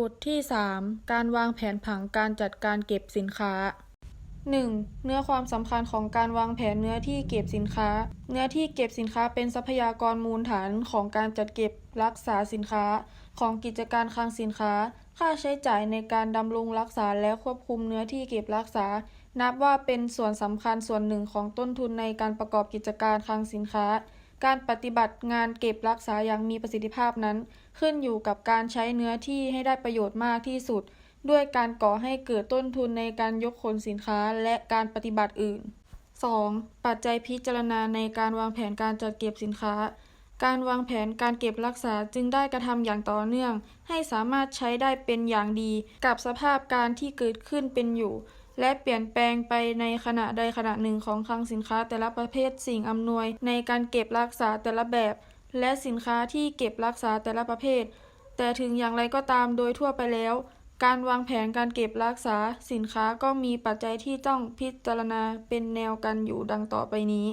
บทที่ 3 การวางแผนผังการจัดการเก็บสินค้า 1. เนื้อความสำคัญของการวางแผนเนื้อที่เก็บสินค้า เนื้อที่เก็บสินค้าเป็นทรัพยากรมูลฐานของการจัดเก็บรักษาสินค้า ของกิจการคลังสินค้า ค่าใช้จ่ายในการดำรงรักษาและควบคุมเนื้อที่เก็บรักษา นับว่าเป็นส่วนสำคัญส่วนหนึ่งของต้นทุนในการประกอบกิจการคลังสินค้า การปฏิบัติงานเก็บรักษาอย่างมีประสิทธิภาพนั้น ขึ้นอยู่กับการใช้เนื้อที่ให้ได้ประโยชน์มากที่สุด ด้วยการก่อให้เกิดต้นทุนในการยกขนสินค้าและการปฏิบัติอื่น 2. ปัจจัยพิจารณาในการวางแผนการจัดเก็บสินค้า การวางแผนการเก็บรักษาจึงได้กระทำอย่างต่อเนื่อง ให้สามารถใช้ได้เป็นอย่างดี กับสภาพการที่เกิดขึ้นเป็นอยู่ และเปลี่ยนแปลงไปในขณะใดขณะหนึ่งของคลังสินค้าแต่ละประเภทสิ่งอำนวย ในการเก็บรักษาแต่ละแบบ และสินค้าที่เก็บรักษาแต่ละประเภท แต่ถึงอย่างไรก็ตามโดยทั่วไปแล้ว การวางแผนการเก็บรักษาสินค้าก็มีปัจจัยที่ต้องพิจารณาเป็นแนวกันอยู่ดังต่อไปนี้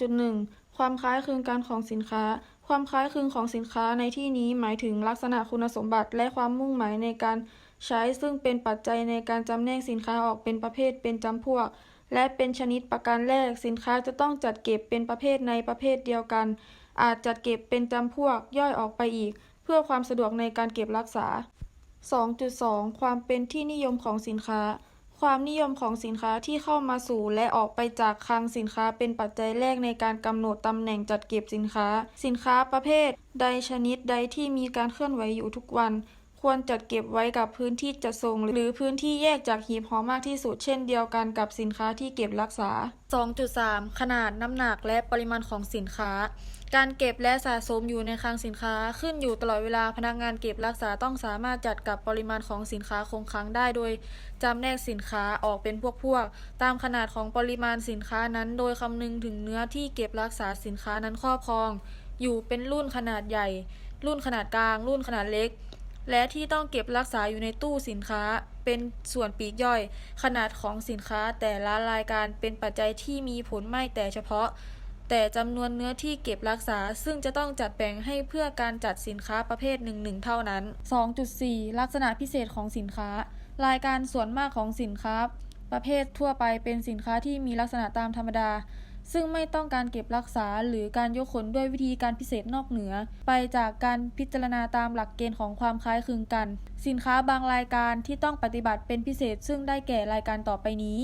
2.1 ความคล้ายคลึงกันของสินค้า ความคล้ายคลึงของสินค้าในที่นี้หมายถึงลักษณะคุณสมบัติและความมุ่งหมายในการใช้ซึ่งเป็นปัจจัยในการจำแนกสินค้าออกเป็นประเภทเป็นจำพวก และเป็นชนิดประการแรก สินค้าจะต้องจัดเก็บเป็นประเภทในประเภทเดียวกัน อาจจัดเก็บเป็นจำพวกย่อยออกไปอีก เพื่อความสะดวกในการเก็บรักษา 2.2 ความเป็นที่นิยมของสินค้า ความนิยมของสินค้าที่เข้ามาสู่และออกไปจากคลังสินค้าเป็นปัจจัยแรกในการกำหนดตำแหน่งจัดเก็บสินค้า สินค้าประเภท ใดชนิดใดที่มีการเคลื่อนไหวอยู่ทุกวัน ควรจัดเก็บไว้กับพื้นที่จัดส่ง หรือพื้นที่แยกจากหีบห่อมากที่สุด เช่นเดียวกันกับสินค้าที่เก็บรักษา 2.3 ขนาดน้ำหนักและปริมาณของสินค้า การเก็บและสะสมอยู่ในคลังสินค้าขึ้นอยู่ตลอดเวลาพนักงานเก็บรักษาต้องสามารถจัดกับปริมาณของสินค้าคงค้างได้โดยจำแนกสินค้าออกเป็นพวกๆตามขนาดของปริมาณสินค้านั้น โดยคำนึงถึงเนื้อที่เก็บรักษาสินค้านั้นครอบครอง อยู่เป็นรุ่นขนาดใหญ่ รุ่นขนาดกลาง รุ่นขนาดเล็ก และที่ต้องเก็บรักษาอยู่ในตู้สินค้า เป็นส่วนปีกย่อย ขนาดของสินค้าแต่ละรายการเป็นปัจจัยที่มีผลไม่แต่เฉพาะ แต่จำนวนเนื้อที่เก็บรักษา ซึ่งจะต้องจัดแบ่งให้เพื่อการจัดสินค้าประเภทหนึ่งๆเท่านั้น 2.4 ลักษณะพิเศษของสินค้า รายการส่วนมากของสินค้า ประเภททั่วไปเป็นสินค้าที่มีลักษณะตามธรรมดา ซึ่งไม่ต้องการเก็บรักษาหรือการยกขนด้วยวิธีการพิเศษนอกเหนือ ไปจากการพิจารณาตามหลักเกณฑ์ของความคล้ายคลึงกัน สินค้าบางรายการที่ต้องปฏิบัติเป็นพิเศษซึ่งได้แก่รายการต่อไปนี้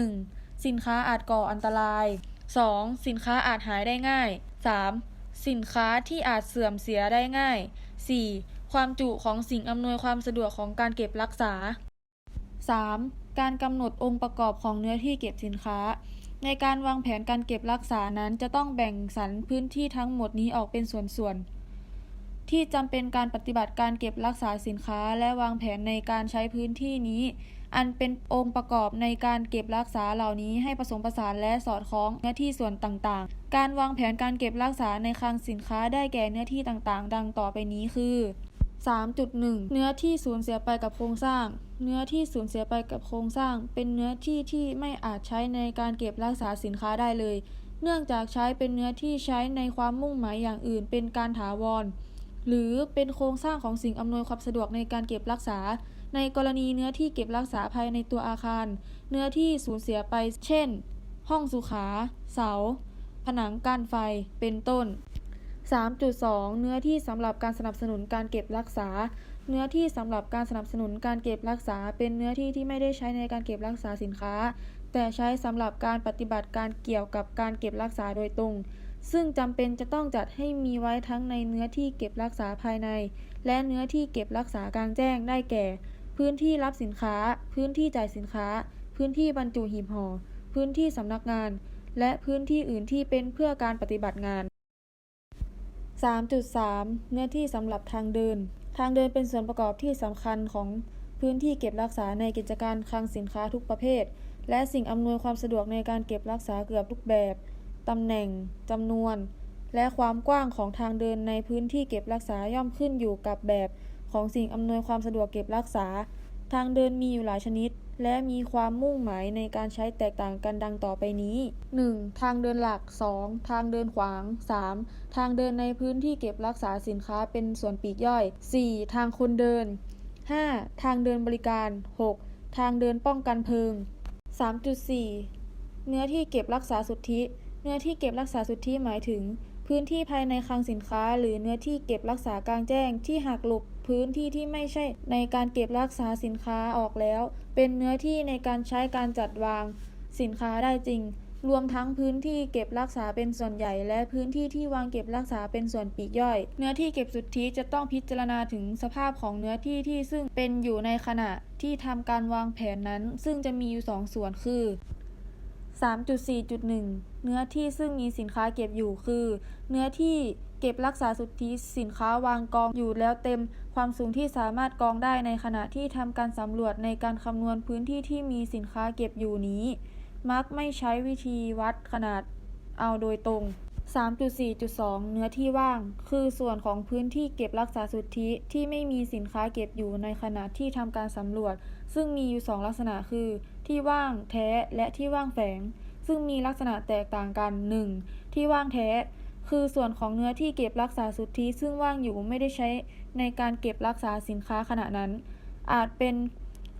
1. สินค้าอาจก่ออันตราย 2. สินค้าอาจหายได้ง่าย 3. สินค้าที่อาจเสื่อมเสียได้ง่าย 4. ความจุของสิ่งอำนวยความสะดวกของการเก็บรักษา 3. การกำหนดองค์ประกอบของเนื้อที่เก็บสินค้า ในการวางแผนการเก็บรักษานั้นจะต้องแบ่งสรรพื้นที่ทั้งหมดนี้ออกเป็นส่วนๆ ที่จำเป็นการปฏิบัติการเก็บรักษาสินค้า และวางแผนในการใช้พื้นที่นี้ อันเป็นองค์ประกอบในการเก็บรักษาเหล่านี้ให้ผสมผสานและสอดคล้องเนื้อที่ส่วนต่างๆ การวางแผนการเก็บรักษาในคลังสินค้าได้แก่เนื้อที่ต่างๆ ดังต่อไปนี้คือ 3.1 เนื้อที่สูญเสียไปกับโครงสร้าง เนื้อที่สูญเสียไปกับโครงสร้าง เป็นเนื้อที่ที่ไม่อาจใช้ในการเก็บรักษาสินค้าได้เลย เนื่องจากใช้เป็นเนื้อที่ใช้ในความมุ่งหมายอย่างอื่น เป็นการถาวร หรือเป็นโครงสร้างของสิ่งอำนวยความสะดวกในการเก็บรักษา ในกรณีเนื้อที่เก็บรักษาภายในตัวอาคาร เนื้อที่สูญเสียไป เช่น ห้องสุขา เสา ผนังกั้นไฟ เป็นต้น 3.2 เนื้อที่สำหรับการสนับสนุนการเก็บรักษา เนื้อที่สำหรับการสนับสนุนการเก็บรักษา เป็นเนื้อที่ที่ไม่ได้ใช้ในการเก็บรักษาสินค้า แต่ใช้สำหรับการปฏิบัติการเกี่ยวกับการเก็บรักษาโดยตรง ซึ่งจำเป็นจะต้องจัดให้มีไว้ทั้งในเนื้อที่เก็บรักษาภายใน และเนื้อที่เก็บรักษากลางแจ้งได้แก่ พื้นที่รับสินค้า พื้นที่จ่ายสินค้า พื้นที่บรรจุหีบห่อ พื้นที่สำนักงาน และพื้นที่อื่นที่เป็นเพื่อการปฏิบัติงาน 3.3 เนื้อที่สำหรับทางเดิน ทางเดินเป็นส่วนประกอบที่สำคัญของพื้นที่เก็บรักษาในกิจการคลังสินค้าทุกประเภท และสิ่งอำนวยความสะดวกในการเก็บรักษาเกือบทุกแบบ ตำแหน่ง จำนวน และความกว้างของทางเดินในพื้นที่เก็บรักษาย่อมขึ้นอยู่กับแบบ ของสิ่งอำนวยความสะดวกเก็บรักษา ทางเดินมีอยู่หลายชนิด และมีความมุ่งหมายในการใช้แตกต่างกันดังต่อไปนี้ 1. ทางเดินหลัก 2. ทางเดินขวาง 3. ทางเดินในพื้นที่เก็บรักษาสินค้าเป็นส่วนปีกย่อย 4. ทางคนเดิน 5. ทางเดินบริการ 6. ทางเดินป้องกันเพลิง 3.4 เนื้อที่เก็บรักษาสุทธิ เนื้อที่เก็บรักษาสุทธิหมายถึง พื้นที่ภายในคลังสินค้า หรือเนื้อที่เก็บรักษากลางแจ้ง ที่หักหลบพื้นที่ที่ไม่ใช่ในการเก็บรักษาสินค้าออกแล้ว เป็นเนื้อที่ในการใช้การจัดวาง สินค้าได้จริง รวมทั้งพื้นที่เก็บรักษาเป็นส่วนใหญ่ และพื้นที่ที่วางเก็บรักษาเป็นส่วนปีกย่อย เนื้อที่เก็บสุทธิจะต้องพิจารณาถึงสภาพของเนื้อที่ที่ซึ่งเป็นอยู่ในขณะที่ทำการวางแผนนั้น ซึ่งจะมีอยู่สองส่วนคือ 3.4.1 เนื้อที่ซึ่งมีสินค้าเก็บอยู่คือ เนื้อที่เก็บรักษาสุทธิสินค้าวางกองอยู่แล้วเต็มความสูงที่สามารถกองได้ในขณะที่ทำการสำรวจในการคำนวณพื้นที่ที่มีสินค้าเก็บอยู่นี้ มักไม่ใช้วิธีวัดขนาดเอาโดยตรง 3.4.2 เนื้อที่ว่าง คือส่วนของพื้นที่เก็บรักษาสุทธิที่ไม่มีสินค้าเก็บอยู่ในขณะที่ทำการสำรวจ ซึ่งมีอยู่ 2 ลักษณะคือ ที่ว่างแท้และที่ว่างแฝง ซึ่งมีลักษณะแตกต่างกัน 1. ที่ว่างแท้ คือส่วนของเนื้อที่เก็บรักษาสุทธิซึ่งว่างอยู่ไม่ได้ใช้ในการเก็บรักษาสินค้าขณะนั้น อาจเป็น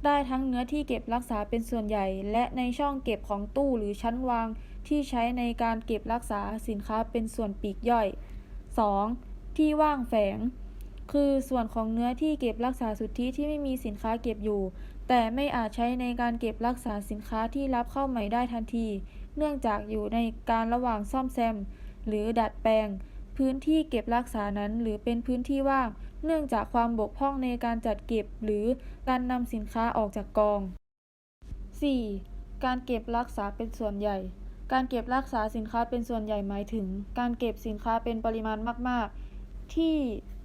ได้ทั้งเนื้อที่เก็บรักษาเป็นส่วนใหญ่ และในช่องเก็บของตู้หรือชั้นวางที่ใช้ในการเก็บรักษาสินค้าเป็นส่วนปีกย่อย 2. ที่ว่างแฝง คือส่วนของเนื้อที่เก็บรักษาสุทธิที่ไม่มีสินค้าเก็บอยู่ แต่ไม่อาจใช้ในการเก็บรักษาสินค้าที่รับเข้าใหม่ได้ทันที เนื่องจากอยู่ในการระหว่างซ่อมแซม หรือดัดแปลง พื้นที่เก็บรักษานั้นหรือเป็นพื้นที่ว่าง เนื่องจากความบกพร่องในการจัดเก็บ หรือการนำสินค้าออกจากกอง 4. การเก็บรักษาเป็นส่วนใหญ่ การเก็บรักษาสินค้าเป็นส่วนใหญ่หมายถึง การเก็บสินค้าเป็นปริมาณมาก ๆ ที่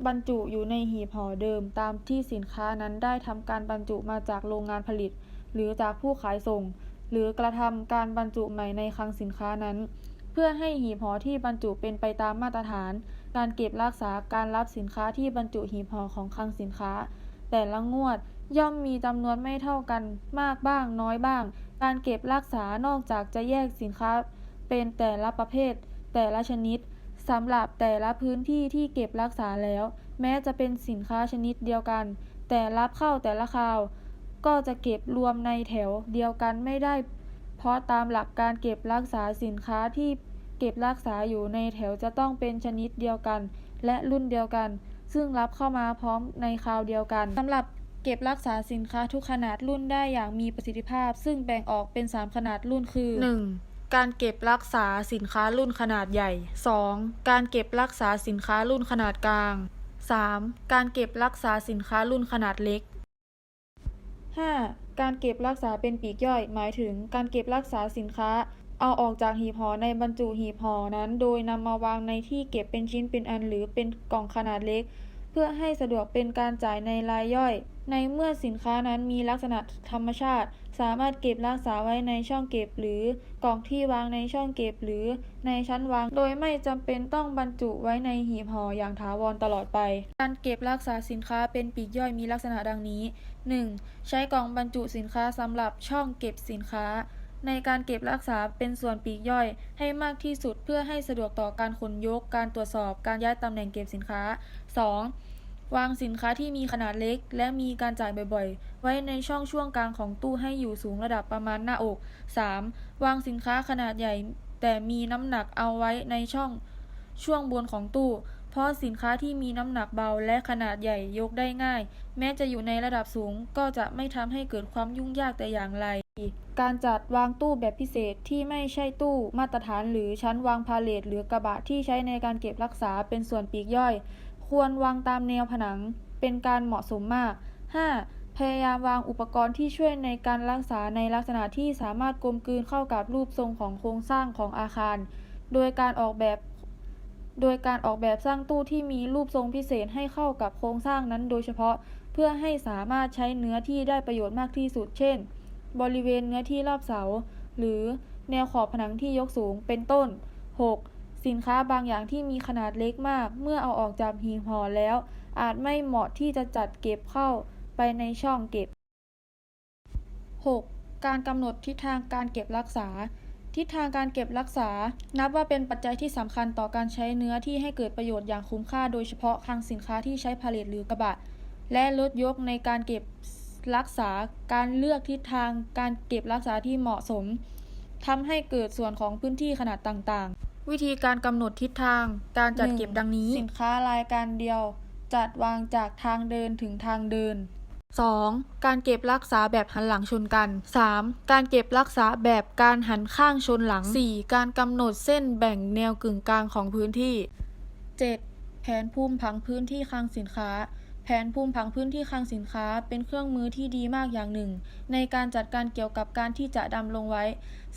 บรรจุอยู่ในหีบห่อเดิม ตามที่สินค้านั้นได้ทำการบรรจุมาจากโรงงานผลิต หรือจากผู้ขายส่ง หรือกระทำการบรรจุใหม่ในคลังสินค้านั้น เพื่อให้หีบห่อที่บรรจุเป็นไปตามมาตรฐาน การเก็บรักษาการรับสินค้าที่บรรจุหีบห่อของคลังสินค้า แต่ละงวดย่อมมีจำนวนไม่เท่ากันมากบ้างน้อยบ้าง การเก็บรักษานอกจากจะแยกสินค้า เป็นแต่ละประเภท แต่ละชนิด สำหรับแต่ละพื้นที่ที่เก็บรักษาแล้ว แม้จะเป็นสินค้าชนิดเดียวกัน แต่รับเข้าแต่ละคราว ก็จะเก็บรวมในแถวเดียวกันไม่ได้ เพราะตามหลักการเก็บรักษาสินค้าที่เก็บรักษาอยู่ในแถวจะต้องเป็นชนิดเดียวกัน และรุ่นเดียวกัน ซึ่งรับเข้ามาพร้อมในคราวเดียวกันสำหรับเก็บรักษาสินค้าทุกขนาดรุ่นได้อย่างมีประสิทธิภาพ ซึ่งแบ่งออกเป็น 3 ขนาดรุ่นคือ 1. การเก็บรักษาสินค้ารุ่นขนาดใหญ่ 2. การเก็บรักษาสินค้ารุ่นขนาดกลาง 3. การเก็บรักษาสินค้ารุ่นขนาดเล็ก 5. การเก็บรักษาเป็นปีกย่อย หมายถึงการเก็บรักษาสินค้า เอาออกจากหีบห่อในบรรจุหีบห่อนั้น โดยนำมาวางในที่เก็บเป็นชิ้นเป็นอันหรือเป็นกล่องขนาดเล็ก เพื่อให้สะดวกเป็นการจ่ายในรายย่อย ในเมื่อสินค้านั้นมีลักษณะธรรมชาติ สามารถเก็บรักษาไว้ในช่องเก็บหรือกล่องที่วางในช่องเก็บหรือในชั้นวาง โดยไม่จำเป็นต้องบรรจุไว้ในหีบห่ออย่างถาวรตลอดไป การเก็บรักษาสินค้าเป็นปีกย่อยมีลักษณะดังนี้ 1. ใช้กล่องบรรจุสินค้าสำหรับช่องเก็บสินค้า ในการเก็บรักษาเป็นส่วนปีกย่อย ให้มากที่สุดเพื่อให้สะดวกต่อการขนยก การตรวจสอบ การย้ายตำแหน่งเก็บสินค้า 2. วางสินค้าที่มีขนาดเล็ก และมีการจ่ายบ่อยๆ ไว้ในช่องช่วงกลางของตู้ให้อยู่สูงระดับประมาณหน้าอก 3. วางสินค้าขนาดใหญ่ แต่มีน้ำหนักเอาไว้ในช่องช่วงบนของตู้ เพราะสินค้าที่มีน้ำหนักเบาและขนาดใหญ่ยกได้ง่าย แม้จะอยู่ในระดับสูงก็จะไม่ทำให้เกิดความยุ่งยากแต่อย่างไร การจัดวางตู้แบบพิเศษที่ไม่ใช่ตู้มาตรฐานหรือชั้นวางพาเลทหรือกระบะที่ใช้ในการเก็บรักษาเป็นส่วนปีกย่อย ควรวางตามแนวผนัง เป็นการเหมาะสมมาก 5. พยายามวางอุปกรณ์ที่ช่วยในการรักษาในลักษณะที่สามารถกลมกลืนเข้ากับรูปทรงของโครงสร้างของอาคาร โดยการออกแบบ โดยการออกแบบสร้างตู้ที่มีรูปทรงพิเศษให้เข้ากับโครงสร้างนั้นโดยเฉพาะ เพื่อให้สามารถใช้เนื้อที่ได้ประโยชน์มากที่สุด เช่น บริเวณเนื้อที่รอบเสา หรือแนวขอบผนังที่ยกสูง เป็นต้น 6. สินค้าบางอย่างที่มีขนาดเล็กมาก เมื่อเอาออกจากหีบห่อแล้ว อาจไม่เหมาะที่จะจัดเก็บเข้าไปในช่องเก็บ 6. การกำหนดทิศทางการเก็บรักษา ทิศทางการเก็บรักษา นับว่าเป็นปัจจัยที่สำคัญต่อการใช้เนื้อที่ให้เกิดประโยชน์อย่างคุ้มค่า โดยเฉพาะคลังสินค้าที่ใช้พาเลทหรือกระบะ และลดยกในการเก็บรักษา การเลือกทิศทางการเก็บรักษาที่เหมาะสมทำให้เกิดส่วนของพื้นที่ขนาดต่างๆ วิธีการกำหนดทิศทางการจัดเก็บดังนี้ สินค้ารายการเดียว จัดวางจากทางเดินถึงทางเดิน 2. การเก็บรักษาแบบหันหลังชนกัน 3. การเก็บรักษาแบบการหันข้างชนหลัง 4. การกำหนดเส้นแบ่งแนวกึ่งกลางของพื้นที่ 7. แผนภูมิผังพื้นที่คลังสินค้าแผนภูมิผังพื้นที่คลังสินค้า เป็นเครื่องมือที่ดีมากอย่างหนึ่ง ในการจัดการเกี่ยวกับการที่จะดำรงไว้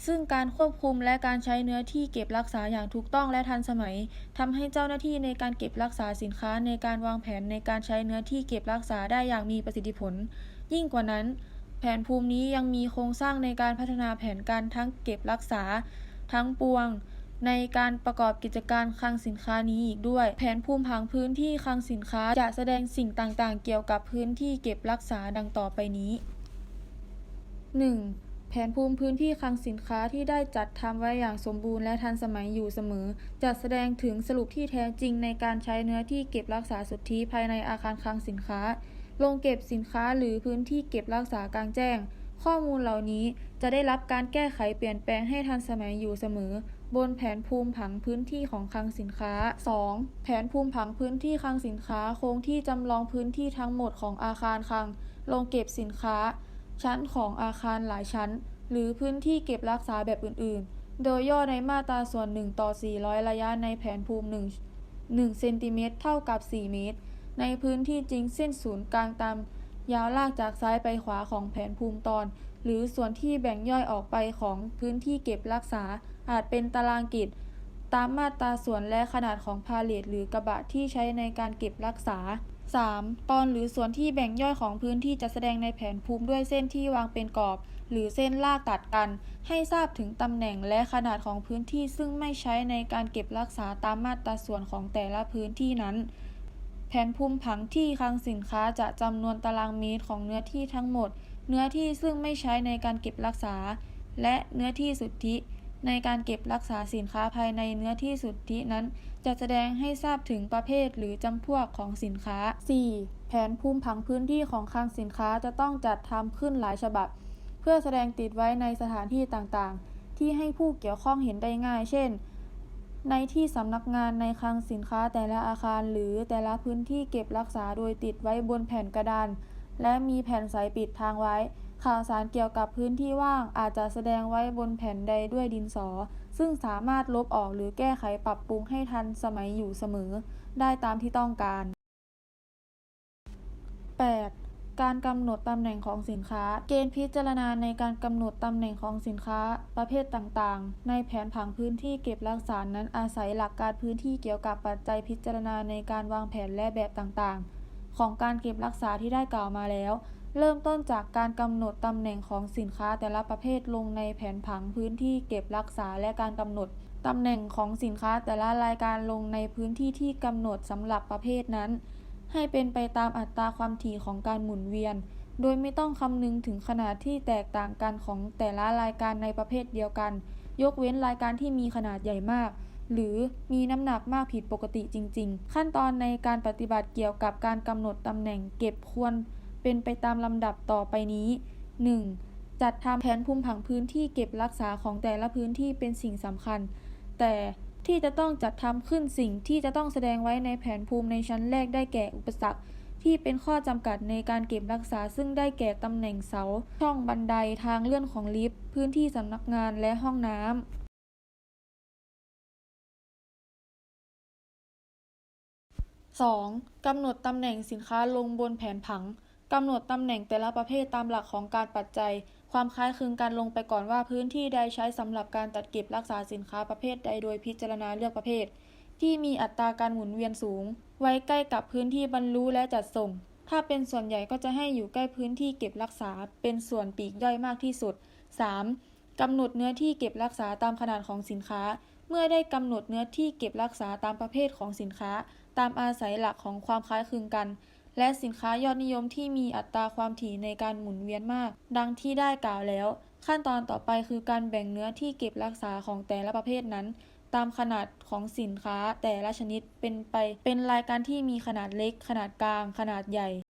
ซึ่งการควบคุมและการใช้เนื้อที่เก็บรักษาอย่างถูกต้องและทันสมัยทำให้เจ้าหน้าที่ในการเก็บรักษาสินค้าในการวางแผนในการใช้เนื้อที่เก็บรักษาได้อย่างมีประสิทธิผล ยิ่งกว่านั้น แผนภูมินี้ยังมีโครงสร้างในการพัฒนาแผนการทั้งเก็บรักษา ทั้งปวง ในการประกอบกิจการคลังสินค้านี้อีกด้วย แผนภูมิผังพื้นที่คลังสินค้าจะแสดงสิ่งต่างๆ เกี่ยวกับพื้นที่เก็บรักษาดังต่อไปนี้ 1. แผนภูมิพื้นที่คลังสินค้าที่ได้จัดทำไว้อย่างสมบูรณ์และทันสมัยอยู่เสมอ จะแสดงถึงสรุปที่แท้จริงในการใช้เนื้อที่เก็บรักษาสุทธิภายในอาคารคลังสินค้าโรงเก็บสินค้าหรือพื้นที่เก็บรักษากลางแจ้ง ข้อมูลเหล่านี้จะได้รับการแก้ไขเปลี่ยนแปลงให้ทันสมัยอยู่เสมอ บนแผนภูมิผังพื้นที่ของคลังสินค้า 2. แผนภูมิผังพื้นที่คลังสินค้าโครงที่จำลองพื้นที่ทั้งหมดของอาคารคลังโรงเก็บสินค้า ชั้นของอาคารหลายชั้น หรือพื้นที่เก็บรักษาแบบอื่น ๆ โดยย่อในมาตราส่วน1ต่อ400 ระยะในแผนภูมิ 1 1เซนติเมตรเท่ากับ 4 เมตร ในพื้นที่จริงเส้นศูนย์กลางตามยาวลากจากซ้ายไปขวาของแผนภูมิตอน หรือส่วนที่แบ่งย่อยออกไปของพื้นที่เก็บรักษา อาจเป็นตารางกิจ ตามมาตราส่วนและขนาดของพาเลทหรือกระบะที่ใช้ในการเก็บรักษา 3. ตอนหรือส่วนที่แบ่งย่อยของพื้นที่จะแสดงในแผนภูมิด้วยเส้นที่วางเป็นกรอบ หรือเส้นลากตัดกัน ให้ทราบถึงตำแหน่งและขนาดของพื้นที่ซึ่งไม่ใช้ในการเก็บรักษาตามมาตราส่วนของแต่ละพื้นที่นั้น แผนภูมิผังที่คลังสินค้าจะจำนวนตารางเมตรของเนื้อที่ทั้งหมด เนื้อที่ซึ่งไม่ใช้ในการเก็บรักษา และเนื้อที่สุทธิ ในการเก็บรักษาสินค้าภายในเนื้อที่สุทธินั้น จะแสดงให้ทราบถึงประเภทหรือจำพวกของสินค้า 4. แผนภูมิผังพื้นที่ของคลังสินค้าจะต้องจัดทำขึ้นหลายฉบับ เพื่อแสดงติดไว้ในสถานที่ต่างๆ ที่ให้ผู้เกี่ยวข้องเห็นได้ง่าย เช่น ในที่สำนักงานในคลังสินค้าแต่ละอาคาร หรือแต่ละพื้นที่เก็บรักษาโดยติดไว้บนแผ่นกระดาน และมีแผ่นใสปิดทางไว้ ข่าวสารเกี่ยวกับพื้นที่ว่างอาจจะแสดงไว้บนแผ่นใดด้วยดินสอ ซึ่งสามารถลบออกหรือแก้ไขปรับปรุงให้ทันสมัยอยู่เสมอ ได้ตามที่ต้องการ 8. การกำหนดตำแหน่งของสินค้า เกณฑ์พิจารณาในการกำหนดตำแหน่งของสินค้า ประเภทต่างๆ ในแผนผังพื้นที่เก็บรักษานั้นอาศัยหลักการพื้นที่เกี่ยวกับปัจจัยพิจารณาในการวางแผนและแบบต่างๆ ของการเก็บรักษาที่ได้กล่าวมาแล้ว เริ่มต้นจากการกำหนดตำแหน่งของสินค้าแต่ละประเภทลงในแผนผังพื้นที่เก็บรักษาและการกำหนดตำแหน่งของสินค้าแต่ละรายการลงในพื้นที่ที่กำหนดสำหรับประเภทนั้น ให้เป็นไปตามอัตราความถี่ของการหมุนเวียน โดยไม่ต้องคำนึงถึงขนาดที่แตกต่างกันของแต่ละรายการในประเภทเดียวกัน ยกเว้นรายการที่มีขนาดใหญ่มาก หรือมีน้ำหนักมากผิดปกติจริง ๆ ขั้นตอนในการปฏิบัติเกี่ยวกับการกำหนดตำแหน่งเก็บควรเป็นไปตามลำดับต่อไปนี้ 1. จัดทำแผนภูมิผังพื้นที่เก็บรักษาของแต่ละพื้นที่เป็นสิ่งสำคัญ แต่ที่จะต้องจัดทำขึ้นสิ่งที่จะต้องแสดงไว้ในแผนภูมิในชั้นแรกได้แก่อุปสรรคที่เป็นข้อจำกัดในการเก็บรักษาซึ่งได้แก่ตำแหน่งเสา ช่องบันไดทางเลื่อนของลิฟต์ พื้นที่สำนักงานและห้องน้ำ 2. กำหนดตำแหน่งสินค้าลงบนแผนผัง กำหนดตำแหน่งแต่ละประเภทตามหลักของการปัจจัย ความคล้ายคลึงกันลงไปก่อนว่าพื้นที่ใดใช้สำหรับการจัดเก็บรักษาสินค้าประเภทใดโดยพิจารณาเลือกประเภท ที่มีอัตราการหมุนเวียนสูง ไว้ใกล้กับพื้นที่บรรลุและจัดส่ง ถ้าเป็นส่วนใหญ่ก็จะให้อยู่ใกล้พื้นที่เก็บรักษา เป็นส่วนปีกย่อยมากที่สุด 3. กำหนดเนื้อที่เก็บรักษาตามขนาดของสินค้า เมื่อได้กำหนดเนื้อที่เก็บรักษาตามประเภทของสินค้า ตามอาศัยหลักของความคล้ายคลึงกัน และสินค้ายอดนิยมที่มีอัตราความถี่ในการหมุนเวียนมาก ดังที่ได้กล่าวแล้ว ขั้นตอนต่อไปคือการแบ่งเนื้อที่เก็บรักษาของแต่ละประเภทนั้น ตามขนาดของสินค้าแต่ละชนิดเป็นไป เป็นรายการที่มีขนาดเล็ก ขนาดกลาง ขนาดใหญ่